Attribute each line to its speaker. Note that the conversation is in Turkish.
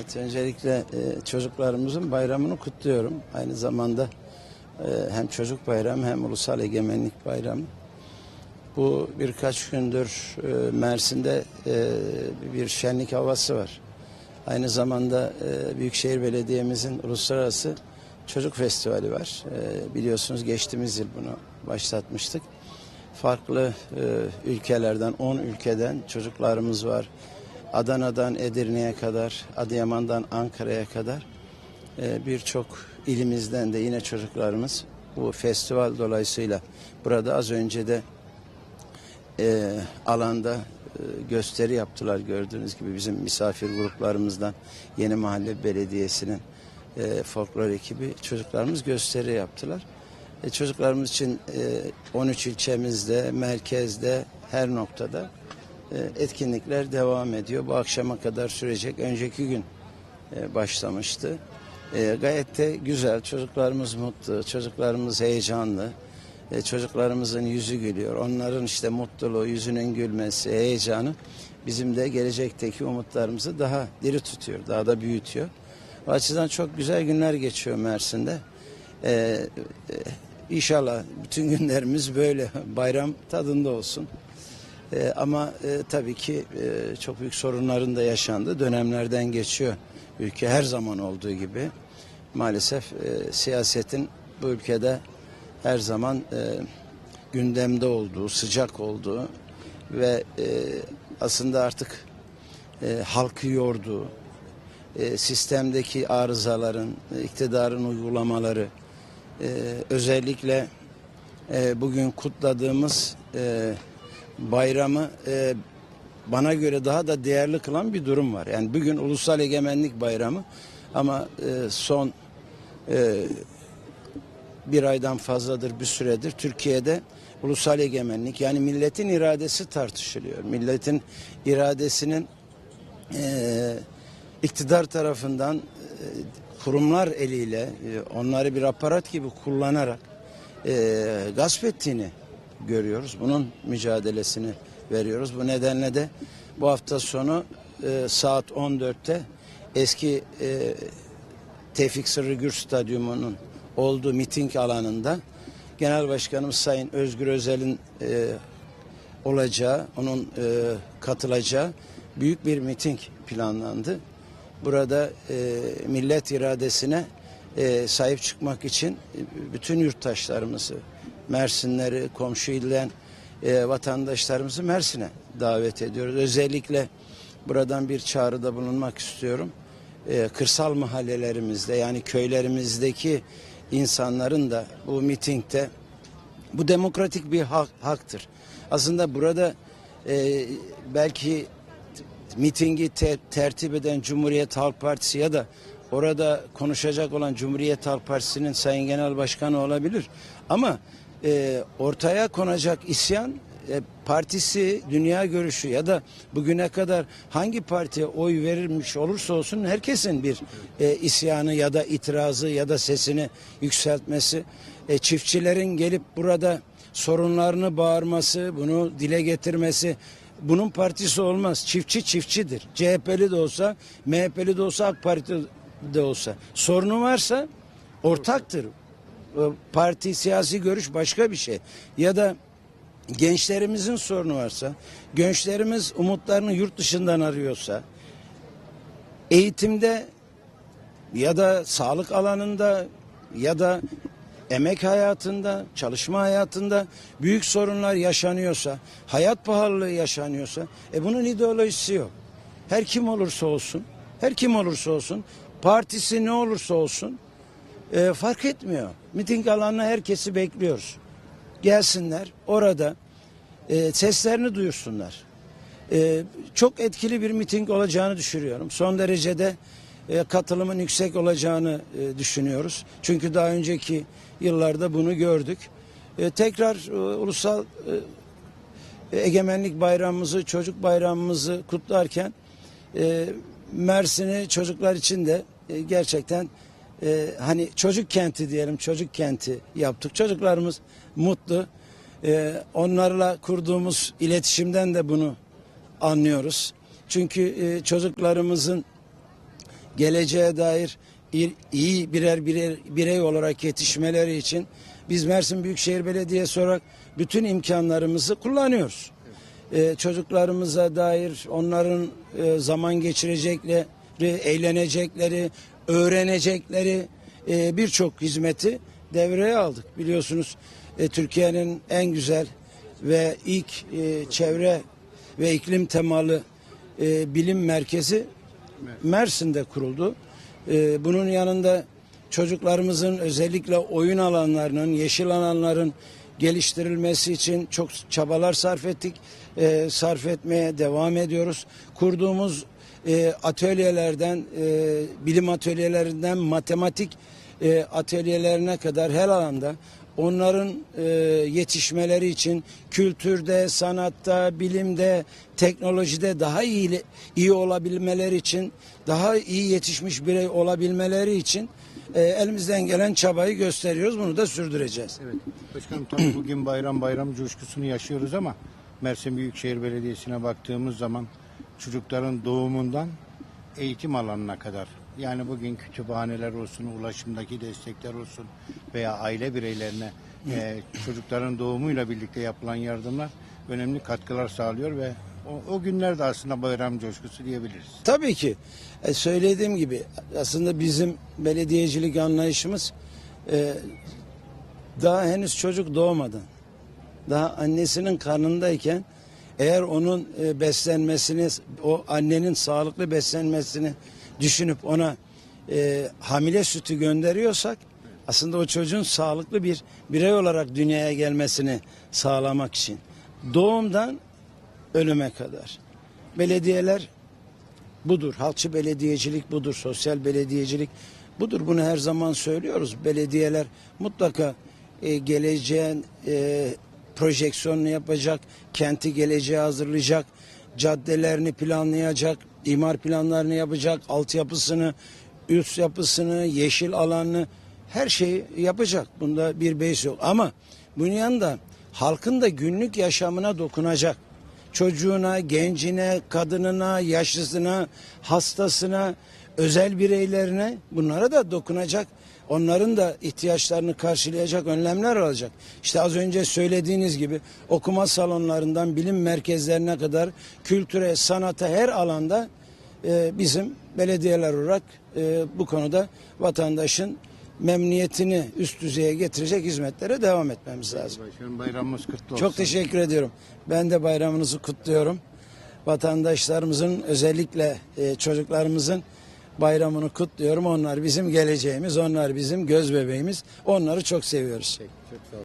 Speaker 1: Evet, öncelikle e, çocuklarımızın bayramını kutluyorum. Aynı zamanda e, hem çocuk bayramı hem ulusal egemenlik bayramı. Bu birkaç gündür e, Mersin'de e, bir şenlik havası var. Aynı zamanda e, Büyükşehir Belediye'mizin uluslararası çocuk festivali var. E, biliyorsunuz geçtiğimiz yıl bunu başlatmıştık. Farklı e, ülkelerden, 10 ülkeden çocuklarımız var. Adana'dan Edirne'ye kadar, Adıyaman'dan Ankara'ya kadar e, birçok ilimizden de yine çocuklarımız bu festival dolayısıyla burada az önce de e, alanda e, gösteri yaptılar gördüğünüz gibi bizim misafir gruplarımızdan Yeni Mahalle Belediyesi'nin folklor ekibi çocuklarımız gösteri yaptılar. Çocuklarımız için e, 13 ilçemizde, merkezde, her noktada etkinlikler devam ediyor. Bu akşama kadar sürecek. Önceki gün e, başlamıştı. E, gayet de güzel. Çocuklarımız mutlu, çocuklarımız heyecanlı. E, çocuklarımızın yüzü gülüyor. Onların işte mutluluğu, yüzünün gülmesi, heyecanı bizim de gelecekteki umutlarımızı daha diri tutuyor, daha da büyütüyor. O açıdan çok güzel günler geçiyor Mersin'de. E, e, inşallah bütün günlerimiz böyle bayram tadında olsun. E, ama e, tabii ki e, çok büyük sorunların da yaşandığı dönemlerden geçiyor ülke her zaman olduğu gibi. Maalesef e, siyasetin bu ülkede her zaman e, gündemde olduğu, sıcak olduğu ve e, aslında artık e, halkı yorduğu, e, sistemdeki arızaların, e, iktidarın uygulamaları, e, özellikle e, bugün kutladığımız e, bayramı e, bana göre daha da değerli kılan bir durum var. Yani bugün Ulusal Egemenlik Bayramı ama e, son e, bir aydan fazladır bir süredir Türkiye'de ulusal egemenlik yani milletin iradesi tartışılıyor. Milletin iradesinin e, iktidar tarafından e, kurumlar eliyle e, onları bir aparat gibi kullanarak e, gasp ettiğini görüyoruz. Bunun mücadelesini veriyoruz. Bu nedenle de bu hafta sonu e, saat 14'te eski e, Tevfik Sırrı Gür Stadyumu'nun olduğu miting alanında Genel Başkanımız Sayın Özgür Özel'in e, olacağı, onun e, katılacağı büyük bir miting planlandı. Burada e, millet iradesine e, sahip çıkmak için e, bütün yurttaşlarımızı, Mersinleri, komşu ilden e, vatandaşlarımızı Mersin'e davet ediyoruz. Özellikle buradan bir çağrıda bulunmak istiyorum. E, kırsal mahallelerimizde yani köylerimizdeki insanların da bu mitingde bu demokratik bir hak, haktır. Aslında burada e, belki mitingi te- tertip eden Cumhuriyet Halk Partisi ya da orada konuşacak olan Cumhuriyet Halk Partisi'nin Sayın Genel Başkanı olabilir. Ama e, ortaya konacak isyan e, partisi, dünya görüşü ya da bugüne kadar hangi partiye oy verilmiş olursa olsun herkesin bir e, isyanı ya da itirazı ya da sesini yükseltmesi, e, çiftçilerin gelip burada sorunlarını bağırması, bunu dile getirmesi bunun partisi olmaz. Çiftçi çiftçidir. CHP'li de olsa, MHP'li de olsa, AK Parti de olsa. Sorunu varsa ortaktır. E, Parti, siyasi görüş başka bir şey. Ya da gençlerimizin sorunu varsa, gençlerimiz umutlarını yurt dışından arıyorsa, eğitimde ya da sağlık alanında ya da emek hayatında, çalışma hayatında büyük sorunlar yaşanıyorsa, hayat pahalılığı yaşanıyorsa, e bunun ideolojisi yok. Her kim olursa olsun, her kim olursa olsun, partisi ne olursa olsun e, fark etmiyor. Miting alanına herkesi bekliyoruz. Gelsinler orada e, seslerini duyursunlar. E, çok etkili bir miting olacağını düşünüyorum. Son derecede e, katılımın yüksek olacağını e, düşünüyoruz. Çünkü daha önceki yıllarda bunu gördük. E, tekrar e, ulusal e, egemenlik bayramımızı, çocuk bayramımızı kutlarken e, Mersin'i çocuklar için de e, gerçekten e, hani çocuk kenti diyelim, çocuk kenti yaptık. Çocuklarımız mutlu. E, onlarla kurduğumuz iletişimden de bunu anlıyoruz. Çünkü e, çocuklarımızın geleceğe dair iyi- birer birer birey olarak yetişmeleri için biz Mersin Büyükşehir Belediyesi olarak bütün imkanlarımızı kullanıyoruz. Ee, çocuklarımıza dair onların e, zaman geçirecekleri, eğlenecekleri, öğrenecekleri e, birçok hizmeti devreye aldık. Biliyorsunuz e, Türkiye'nin en güzel ve ilk e, çevre ve iklim temalı e, bilim merkezi Mersin'de kuruldu. E, bunun yanında çocuklarımızın özellikle oyun alanlarının, yeşil alanların geliştirilmesi için çok çabalar sarf ettik. E, sarf etmeye devam ediyoruz. Kurduğumuz e, atölyelerden, e, bilim atölyelerinden matematik e, atölyelerine kadar her alanda onların e, yetişmeleri için kültürde, sanatta, bilimde, teknolojide daha iyi iyi olabilmeleri için, daha iyi yetişmiş birey olabilmeleri için e, elimizden gelen çabayı gösteriyoruz. Bunu da sürdüreceğiz.
Speaker 2: Evet. Başkanım tabii bugün bayram bayram coşkusunu yaşıyoruz ama Mersin Büyükşehir Belediyesi'ne baktığımız zaman çocukların doğumundan eğitim alanına kadar yani bugün kütüphaneler olsun, ulaşımdaki destekler olsun veya aile bireylerine e, çocukların doğumuyla birlikte yapılan yardımlar önemli katkılar sağlıyor ve o, o günlerde aslında bayram coşkusu diyebiliriz.
Speaker 1: Tabii ki. E, söylediğim gibi aslında bizim belediyecilik anlayışımız e, daha henüz çocuk doğmadan, daha annesinin karnındayken eğer onun e, beslenmesini, o annenin sağlıklı beslenmesini düşünüp ona e, hamile sütü gönderiyorsak aslında o çocuğun sağlıklı bir birey olarak dünyaya gelmesini sağlamak için doğumdan ölüme kadar belediyeler budur. Halkçı belediyecilik budur. Sosyal belediyecilik budur. Bunu her zaman söylüyoruz. Belediyeler mutlaka e, geleceğin e, projeksiyonunu yapacak, kenti geleceğe hazırlayacak, caddelerini planlayacak, imar planlarını yapacak, altyapısını, üst yapısını, yeşil alanını her şeyi yapacak. Bunda bir beis yok. Ama bunun yanında halkın da günlük yaşamına dokunacak çocuğuna, gencine, kadınına, yaşlısına, hastasına, özel bireylerine bunlara da dokunacak. Onların da ihtiyaçlarını karşılayacak önlemler alacak. İşte az önce söylediğiniz gibi okuma salonlarından bilim merkezlerine kadar kültüre, sanata her alanda e, bizim belediyeler olarak e, bu konuda vatandaşın memnuniyetini üst düzeye getirecek hizmetlere devam etmemiz lazım.
Speaker 2: Başkanım bayramımız kutlu olsun.
Speaker 1: Çok teşekkür ediyorum. Ben de bayramınızı kutluyorum. Vatandaşlarımızın özellikle e, çocuklarımızın bayramını kutluyorum. Onlar bizim geleceğimiz, onlar bizim göz bebeğimiz. Onları çok seviyoruz.
Speaker 2: Çok sağ.